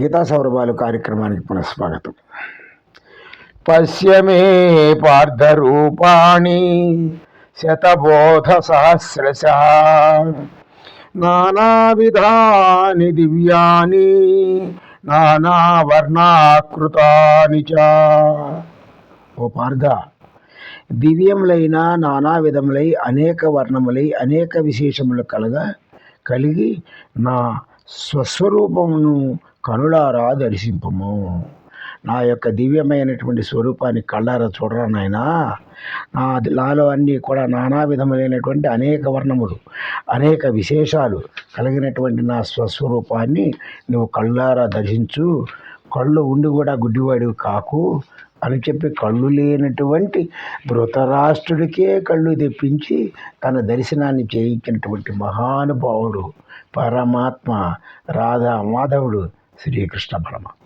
గీతా సౌరభాలు కార్యక్రమానికి పునఃస్వాగతం. పశ్యమే పార్థరూపాణి శతబోధ సహస్రశ నానావిధాని దివ్యాని నానావర్ణాకృతాని చ. ఓ పార్థ దివ్యములైన నానా విధములై అనేక వర్ణములై అనేక విశేషములు కలగా కలిగి నా స్వస్వరూపమును కనులారా దర్శింపము. నా యొక్క దివ్యమైనటువంటి స్వరూపాన్ని కళ్ళారా చూడరా నాయనా. నా నాలో అన్నీ కూడా నానా విధములైనటువంటి అనేక వర్ణములు అనేక విశేషాలు కలిగినటువంటి నా స్వస్వరూపాన్ని నువ్వు కళ్ళారా దర్శించు. కళ్ళు ఉండి కూడా గుడ్డివాడివి కాకు. అని చెప్పి కళ్ళు లేనటువంటి ధృతరాష్ట్రుడికే కళ్ళు తెప్పించి తన దర్శనాన్ని చేయించినటువంటి మహానుభావుడు పరమాత్మ రాధా మాధవుడు శ్రీకృష్ణ పరమాత్మ.